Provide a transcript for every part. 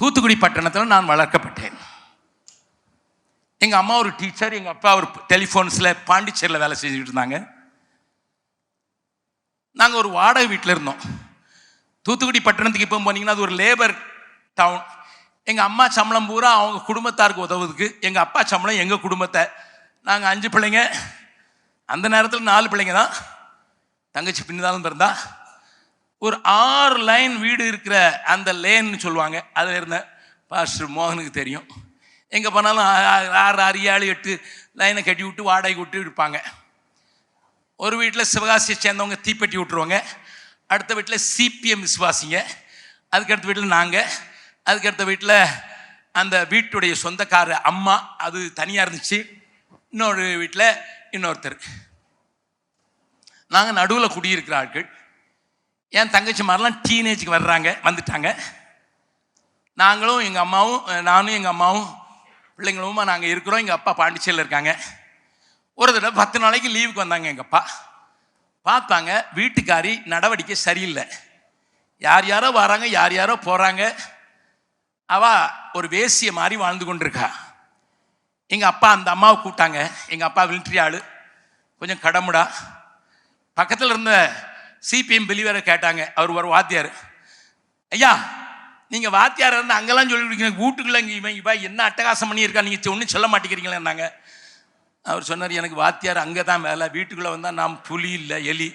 தூத்துக்குடி பட்டணத்தில் நான் வளர்க்கப்பட்டேன். எங்கள் அம்மா ஒரு டீச்சர் எங்கள் அப்பா ஒரு டெலிஃபோன்ஸில் பாண்டிச்சேரியில் வேலை செஞ்சுக்கிட்டு இருந்தாங்க. நாங்கள் ஒரு வாடகை வீட்டில் இருந்தோம். தூத்துக்குடி பட்டணத்துக்கு இப்போ போனீங்கன்னா அது ஒரு லேபர் டவுன் எங்கள் அம்மா சம்பளம் பூரா அவங்க குடும்பத்தாருக்கு உதவுதுக்கு எங்கள் அப்பா சம்பளம் எங்கள் குடும்பத்தை. நாங்கள் அஞ்சு பிள்ளைங்க. அந்த நேரத்தில் நாலு பிள்ளைங்க தான். தங்கச்சி பின்னதாலும் பிறந்தா. ஒரு ஆறு லைன் வீடு இருக்கிற அந்த லேன்னு சொல்லுவாங்க. அதில் இருந்த பாஸ்டர் மோகனுக்கு தெரியும். எங்கே போனாலும் ஆறு ஆறு ஏழு எட்டு லைனை கட்டி விட்டு வாடகை விட்டு இருப்பாங்க. ஒரு வீட்டில் சிவகாசியை சேர்ந்தவங்க தீப்பெட்டி விட்டுருவாங்க. அடுத்த வீட்டில் சிபிஎம் விசுவாசிங்க. அதுக்கு அடுத்த வீட்டில் நாங்கள் அதுக்கு அடுத்த வீட்டில் அந்த வீட்டுடைய சொந்தக்கார அம்மா. அது தனியாக இருந்துச்சு. இன்னொரு வீட்டில் இன்னொருத்தர். நாங்கள் நடுவில் குடியிருக்கிற ஆட்கள். என் தங்கச்சி மாதிரிலாம் டீனேஜுக்கு வர்றாங்க வந்துட்டாங்க. நாங்களும் எங்கள் அம்மாவும் நானும் எங்கள் அம்மாவும் பிள்ளைங்களுமா நாங்கள் இருக்கிறோம். எங்கள் அப்பா பாண்டிச்சேரியில் இருக்காங்க. ஒரு தடவை பத்து நாளைக்கு லீவுக்கு வந்தாங்க எங்கள் அப்பா. பார்த்தாங்க வீட்டுக்காரி நடவடிக்கை சரியில்லை. யார் யாரோ வராங்க யார் யாரோ போகிறாங்க அவள் ஒரு வேசியை மாதிரி வாழ்ந்து கொண்டிருக்கா. எங்கள் அப்பா அந்த அம்மாவை கூப்பிட்டாங்க. எங்கள் அப்பா மிலிட்ரி ஆள். கொஞ்சம் கடமுடா. பக்கத்தில் இருந்த சிபிஎம் பிலிவரை கேட்டாங்க. அவர் ஒரு வாத்தியார். ஐயா நீங்கள் வாத்தியார் இருந்து அங்கெல்லாம் சொல்லி கொடுக்குறீங்க வீட்டுக்குள்ள இங்கே இவன் இவன் என்ன அட்டகாசம் பண்ணியிருக்கா? நீங்கள் ஒன்றும் சொல்ல மாட்டேங்கிறீங்களேன்னாங்க அவர் சொன்னார் எனக்கு வாத்தியார் அங்கே தான் வேலை. வீட்டுக்குள்ளே வந்தால் நாம் புலி இல்லை எலி.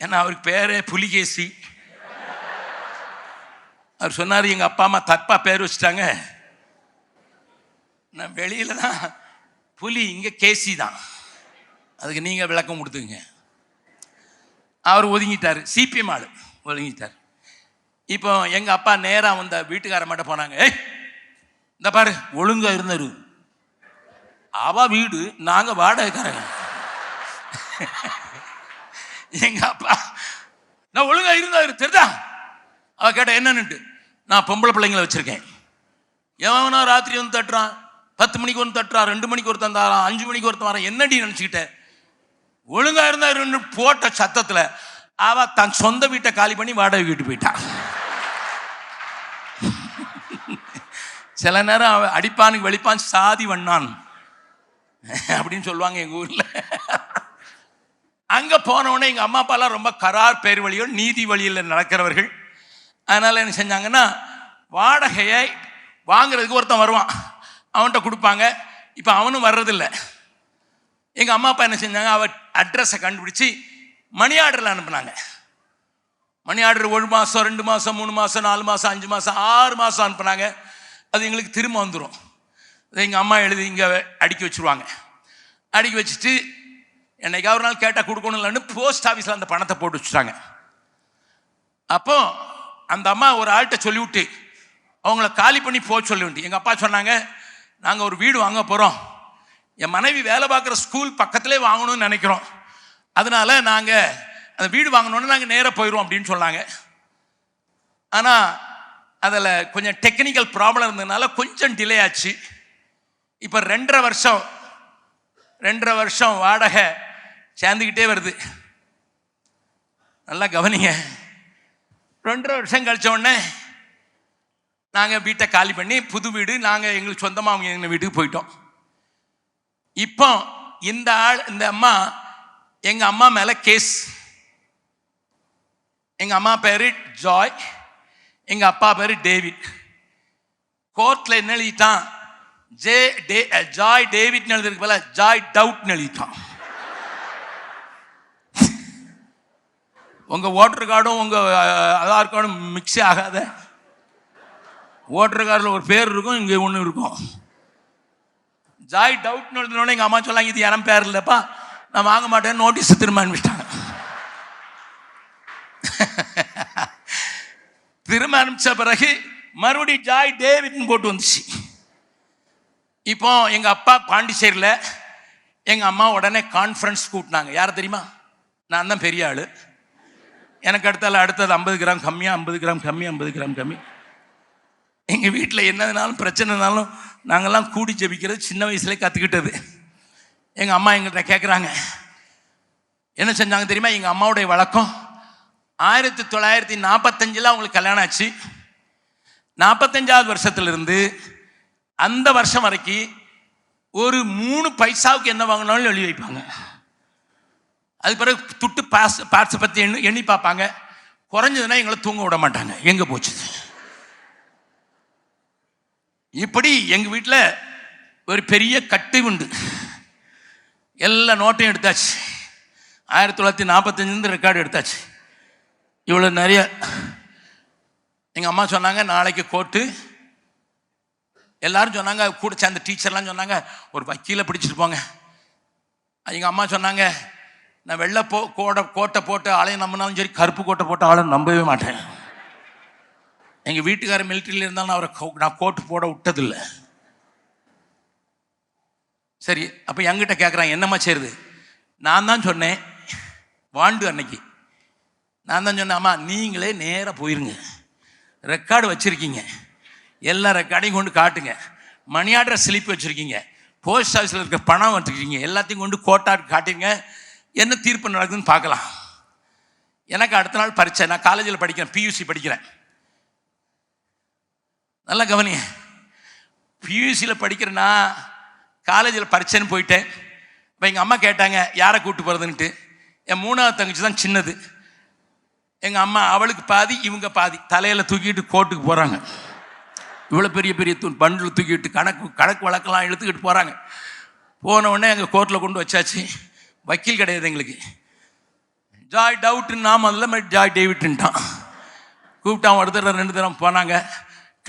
ஏன்னா அவருக்கு பேரே புலிகேசி. அவர் சொன்னார் எங்கள் அப்பா அம்மா தப்பாக பேர் வச்சுட்டாங்க. நான் வெளியில தான் புலி இங்கே கேசி தான் அதுக்கு நீங்கள் விளக்கம் கொடுத்துங்க அவர் ஒதுங்கிட்டார். சிபிஎம் ஆள் ஒதுங்கிட்டார். இப்போ எங்கள் அப்பா நேராக வந்த வீட்டுக்கார மட்டும் போனாங்க. ஏய் இந்த பாரு ஒழுங்கா இருந்தாரு. அவ வீடு நாங்கள் வாடகைக்காரங்க. எங்கள் அப்பா நான் ஒழுங்காக இருந்தார் தெரிதா? அவ கேட்ட என்னன்னுட்டு நான் பொம்பளை பிள்ளைங்களை வச்சுருக்கேன். எவனா ராத்திரி வந்து தட்டுறான் பத்து மணிக்கு வந்து தட்டுறான் ரெண்டு மணிக்கு ஒருத்தன் தாரான் அஞ்சு மணிக்கு ஒருத்தன் வரான் என்னடி நினச்சிக்கிட்டேன் ஒழுங்கா இருந்தாருன்னு போட்ட சத்தத்துல அவ தன் சொந்த வீட்டை காலி பண்ணி வாடகை வீட்டு போயிட்டான் சில நேரம் அவ அடிப்பானுக்கு வெளிப்பான் சாதி வண்ணான். அப்படின்னு சொல்லுவாங்க எங்க ஊர்ல. அங்க போனவுடனே எங்கள் எங்க அம்மா அப்பாலாம் ரொம்ப கரார் பேர் வழியோ நீதி வழியில் நடக்கிறவர்கள். அதனால என்ன செஞ்சாங்கன்னா வாடகையை வாங்குறதுக்கு ஒருத்தன் வருவான். அவன்கிட்ட கொடுப்பாங்க. இப்போ அவனும் வர்றதில்லை. எங்கள் அம்மா அப்பா என்ன செஞ்சாங்க? அவ அட்ரஸை கண்டுபிடிச்சி மணி ஆர்டரில் அனுப்புனாங்க. மணி ஆர்டர் ஒரு மாதம் ரெண்டு மாதம் மூணு மாதம் நாலு மாதம் அஞ்சு மாதம் ஆறு மாதம் அனுப்புனாங்க. அது எங்களுக்கு திரும்ப வந்துடும் அதை எங்கள் அம்மா எழுதி இங்கே அடுக்கி வச்சுருவாங்க. அடுக்கி வச்சுட்டு என்னைக்கா ஒரு நாள் கேட்டால் கொடுக்கணும் இல்லைன்னு போஸ்ட் ஆஃபீஸில் அந்த பணத்தை போட்டு வச்சுட்டாங்க. அப்போ அந்த அம்மா ஒரு ஆள்கிட்ட சொல்லிவிட்டு அவங்கள காலி பண்ணி போக சொல்லிவிட்டு எங்கள் அப்பா சொன்னாங்க நாங்கள் ஒரு வீடு வாங்க போகிறோம் என் மனைவி வேலை பார்க்குற ஸ்கூல் பக்கத்திலே வாங்கணும்னு நினைக்கிறோம். அதனால நாங்கள் அந்த வீடு வாங்கணுன்னு நாங்கள் நேராக போயிடுவோம் அப்படின்னு சொன்னாங்க. ஆனால் அதில் கொஞ்சம் டெக்னிக்கல் ப்ராப்ளம் இருந்ததுனால கொஞ்சம் டிலே ஆச்சு. இப்போ ரெண்டரை வருஷம் ரெண்டரை வருஷம் வாடகை சேர்ந்துக்கிட்டே வருது. நல்லா கவனிங்க. ரெண்டரை வருஷம் கழிச்ச உடனே நாங்கள் வீட்டை காலி பண்ணி புது வீடு நாங்கள் எங்களுக்கு சொந்தமாக அவங்க எங்கள் வீட்டுக்கு போயிட்டோம். இப்போ இந்த ஆள் இந்த அம்மா எங்கள் அம்மா மேலே கேஸ் எங்கள் அம்மா பேர் ஜாய் எங்கள் அப்பா பேர் டேவிட். கோர்ட்டில் என்ன எழுதிட்டான்? ஜே டே ஜாய் டேவிட்னு எழுதிருக்கு போல ஜாய் டவுட்னு எழுதிட்டான். உங்கள் ஓட்டர் கார்டும் உங்கள் ஆதார் கார்டும் மிக்ஸே ஆகாத. ஓட்டர் கார்டில் ஒரு பேர் இருக்கும் இங்கே ஒன்று இருக்கும். ஜாய் டவுட்னு எழுதினோடனே எங்கள் அம்மா சொல்லாங்க இது யாரும் பேர் இல்லைப்பா. நான் வாங்க மாட்டேன் நோட்டீஸ் திரும்ப அனுப்பிச்சிட்டாங்க. திரும்ப அனுப்பிச்ச பிறகு மறுபடி ஜாய் டேவிட்னு போட்டு வந்துச்சு. இப்போ எங்கள் அப்பா பாண்டிச்சேரியில் எங்கள் அம்மா உடனே கான்ஃபரன்ஸ் கூட்டினாங்க. யார் தெரியுமா? நான் தான் பெரிய ஆள். எனக்கு அடுத்தால அடுத்தது ஐம்பது கிராம் கம்மியாக ஐம்பது கிராம் கம்மி ஐம்பது கிராம் கம்மி. எங்கள் வீட்டில் என்னதுனாலும் பிரச்சனைனாலும் நாங்கள்லாம் கூடி ஜெபிக்கிறது சின்ன வயசுலேயே கற்றுக்கிட்டது எங்கள் அம்மா எங்கள்கிட்ட கேட்குறாங்க என்ன செஞ்சாங்க தெரியுமா? எங்கள் அம்மாவுடைய வழக்கம் ஆயிரத்தி தொள்ளாயிரத்தி நாற்பத்தஞ்சில் அவங்களுக்கு கல்யாணம் ஆச்சு. நாற்பத்தஞ்சாவது வருஷத்துலேருந்து அந்த வருஷம் வரைக்கும் ஒரு மூணு பைசாவுக்கு என்ன வாங்கினாலும் எழுதி வைப்பாங்க. அது பிறகு துட்டு பாஸ் பார்ட்ஸை பற்றி எண்ணி எண்ணி பார்ப்பாங்க. குறைஞ்சதுன்னா எங்களை தூங்க விட மாட்டாங்க. எங்கே போச்சு? இப்படி எங்கள் வீட்டில் ஒரு பெரிய கட்டு உண்டு. எல்லா நோட்டையும் எடுத்தாச்சு. ஆயிரத்தி தொள்ளாயிரத்தி நாற்பத்தஞ்சுலேருந்து ரெக்கார்டு எடுத்தாச்சு. இவ்வளோ நிறைய. எங்கள் அம்மா சொன்னாங்க நாளைக்கு கோட்டு எல்லாரும் சொன்னாங்க கூட சேர்ந்த டீச்சர்லாம் சொன்னாங்க ஒரு வக்கீலை பிடிச்சிட்டு போங்க. எங்கள் அம்மா சொன்னாங்க நான் வெள்ளை போ கோடை கோட்டை போட்டு ஆளையும் நம்பினாலும் சரி கருப்பு கோட்டை போட்டு ஆளை நம்பவே மாட்டேன். எங்கள் வீட்டுக்காரர் மிலிட்ரியில் இருந்தாலும் அவரை கோ- நான் கோட்டு போட விட்டதில்லை. சரி அப்போ என்கிட்ட கேட்குறான் என்னம்மா செய்யுது நான் தான் சொன்னேன் வாண்டு அன்னைக்கு. நான் தான் சொன்னேன் அம்மா நீங்களே நேராக போயிருங்க. ரெக்கார்டு வச்சுருக்கீங்க. எல்லா ரெக்கார்டையும் கொண்டு காட்டுங்க. மணி ஆர்டர் ஸ்லிப் வச்சுருக்கீங்க. போஸ்ட் ஆஃபீஸில் இருக்க பணம் வச்சுருக்கீங்க. எல்லாத்தையும் கொண்டு கோட்டாட்டு காட்டிங்க என்ன தீர்ப்பு நடக்குதுன்னு பார்க்கலாம். எனக்கு அடுத்த நாள் பரீட்சை. நான் காலேஜில் படிக்கிறேன் பியூசி படிக்கிறேன். நல்லா கவனிங்க. பியூசியில் படிக்கிறேன்னா காலேஜில் பரீட்சைன்னு போயிட்டேன். இப்போ எங்கள் அம்மா கேட்டாங்க யாரை கூப்பிட்டு போகிறதுன்ட்டு என் மூணாவது தங்கச்சி தான் சின்னது. எங்கள் அம்மா அவளுக்கு பாதி இவங்க பாதி. தலையில் தூக்கிட்டு கோர்ட்டுக்கு போகிறாங்க இவ்வளோ பெரிய பெரிய தூ பண்டில் தூக்கிட்டு கணக்கு கணக்கு வழக்கெல்லாம் எடுத்துக்கிட்டு போகிறாங்க போன உடனே எங்கள் கோர்ட்டில் கொண்டு வச்சாச்சு. வக்கீல் கிடையாது எங்களுக்கு. ஜாய் டவுட்டுன்னு நாம் அதில் மாதிரி ஜாய் டேவிட்டுன்ட்டான் கூப்பிட்டான் ஒரு தடவை ரெண்டு தடவை போனாங்க.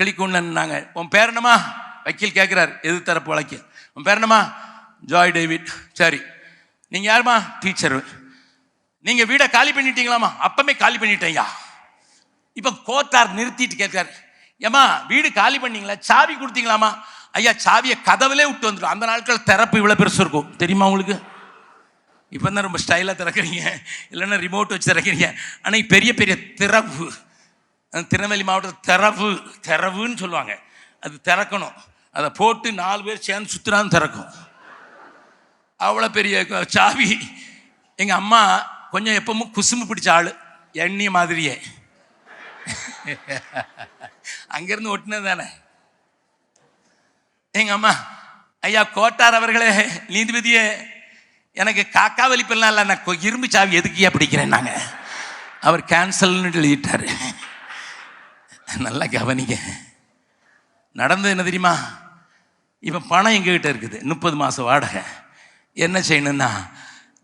கிளிக்குண்டாங்க உன் பேர் என்னம்மா? வக்கீல் கேட்குறாரு எது தரப்பு வழக்கில். உன் பேர் என்னம்மா? Joy David. சரி. நீங்கள் யாரும்மா? டீச்சர். நீங்கள் வீடை காலி பண்ணிட்டீங்களாம்மா? அப்பமே காலி பண்ணிட்டேயா இப்போ கோத்தார் நிறுத்திட்டு கேட்காரு ஏம்மா வீடு காலி பண்ணீங்களா? சாவி கொடுத்தீங்களாம்மா? ஐயா சாவியை கதவுலே விட்டு வந்துடும். அந்த நாட்கள் திறப்பு இவ்வளோ பெருசு இருக்கும். தெரியுமா உங்களுக்கு? இப்போ தான் ரொம்ப ஸ்டைலாக திறக்கிறீங்க. இல்லைன்னா ரிமோட் வச்சு திறக்கிறீங்க. ஆனால் பெரிய பெரிய திறப்பு. திருநெல்வேலி மாவட்டத்தில் திறவு திறவுன்னு சொல்லுவாங்க. அது திறக்கணும். அதை போட்டு நாலு பேர் சேர்ந்து சுற்றுறான்னு திறக்கும். அவ்வளோ பெரிய சாவி. எங்கள் அம்மா கொஞ்சம் எப்பவும் குசும்பு பிடிச்ச ஆள். எண்ணி மாதிரியே. அங்கேருந்து ஒட்டினது தானே. எங்கள் அம்மா ஐயா கோட்டார் அவர்களே நீதிபதியே எனக்கு காக்கா வலிப்பெல்லாம் இல்லை நான் இரும்பு சாவி எதுக்கியா பிடிக்கிறேன் நாங்கள் அவர் கேன்சல்னு எழுதிட்டாரு நல்லா கவனிங்க. நடந்தது என்ன தெரியுமா? இப்போ பணம் எங்ககிட்ட இருக்குது. முப்பது மாதம் வாடகை. என்ன செய்யணும்னா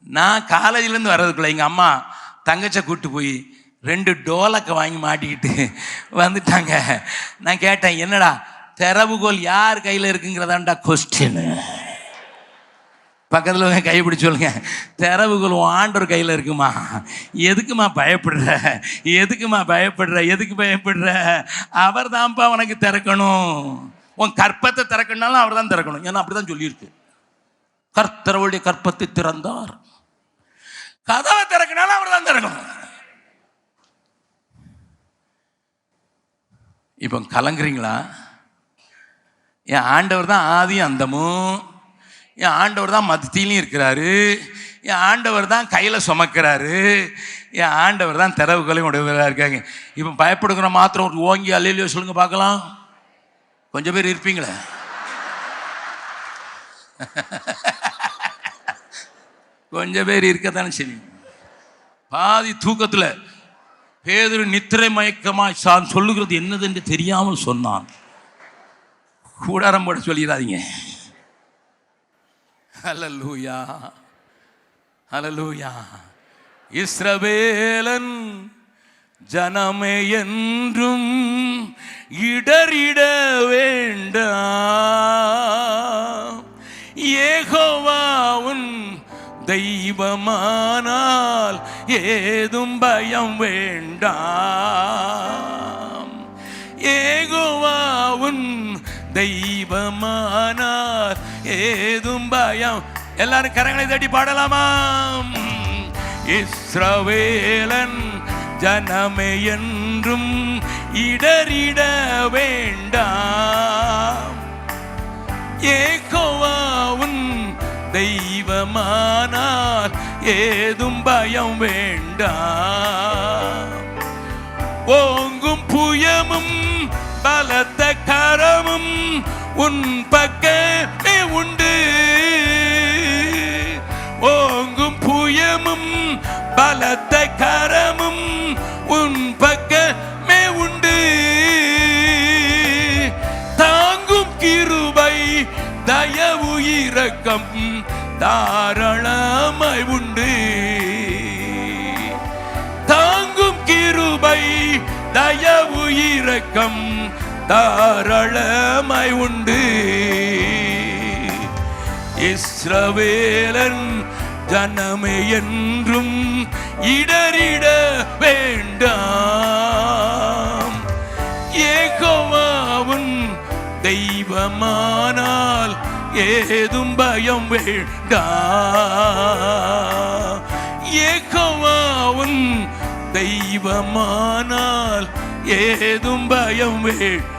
நான் காலேஜிலேருந்து வர்றதுக்குள்ள எங்கள் அம்மா தங்கச்சை கூப்பிட்டு போய் ரெண்டு டோலக்கை வாங்கி மாட்டிக்கிட்டு வந்துட்டாங்க. நான் கேட்டேன் என்னடா திறவுகோல் யார் கையில் இருக்குங்கிறதாண்டா கொஸ்டின் பக்கத்தில் உங்க கை சொல்லுங்க. திறவுகள் ஆண்டவர் கையில் இருக்குமா? எதுக்குமா பயப்படுற? எதுக்குமா பயப்படுற? எதுக்கு பயப்படுற? அவர் தான்ப்பா உனக்கு திறக்கணும். உன் கற்பத்தை திறக்கணும்னாலும் அவர் தான் திறக்கணும். ஏன்னா அப்படி தான் சொல்லியிருக்கு கர்த்தரவுடைய கற்பத்தை திறந்தார். கதவை திறக்கனாலும் அவர் தான் திறக்கணும். இப்போ கலங்குறீங்களா? என் ஆண்டவர் தான் ஆதி அந்தமும். என் ஆண்டவர் தான் மத்தியிலையும் இருக்கிறாரு. என் ஆண்டவர் தான் கையில் சுமக்கிறாரு. என் ஆண்டவர் தான் திறவுகளையும் உடையவராக இருக்காங்க. இப்போ பயப்படுகிற மாத்திரம் ஒரு ஓங்கி அல்லையிலையோ சொல்லுங்க பார்க்கலாம். கொஞ்சம் பேர் இருப்பீங்களே? கொஞ்சம் பேர் இருக்கத்தானே சரி. பாதி தூக்கத்தில் பேதுரு நித்திரை மயக்கமாய் சான் சொல்லுகிறது என்னது என்று தெரியாமல் சொன்னான். கூடாரம் போட சொல்லிடாதீங்க. ஹalleluya ஹalleluya. இஸ்ரவேலன் ஜனமே என்றும் இடறிட வேண்டாம். ஏகோவாவுன் தெய்வமானால் ஏதும் பயம் வேண்டாம். ஏகோவாவுன் தெய்வமானால் ஏதும் பயம். எல்லாரும் கரங்களை தட்டி பாடலாமா? இஸ்ரவேலன் ஜனமே என்றும் இடறிட வேண்டாம். ஏகோவாவுன் தெய்வமானால் ஏதும் பயம் வேண்டாம். ஓங்கும் புயமும் பலத்த கரமும் உன் பக்க பலத்த கரமும் உன் பக்கமே உண்டு. தாங்கும் கிருபை தயவு இரக்கம் தாராளமாய் உண்டு. தாங்கும் கிருபை தயவு இரக்கம் தாராளமாய் உண்டு. இஸ்ரவேலன் ஜனமே என்றும் இடறிட வேண்டாம். ஏகோவாவுன் தெய்வமானால் ஏதும் பயம் வேண்டாம். ஏகோவாவுன் தெய்வமானால் ஏதும் பயம் வேண்டாம்.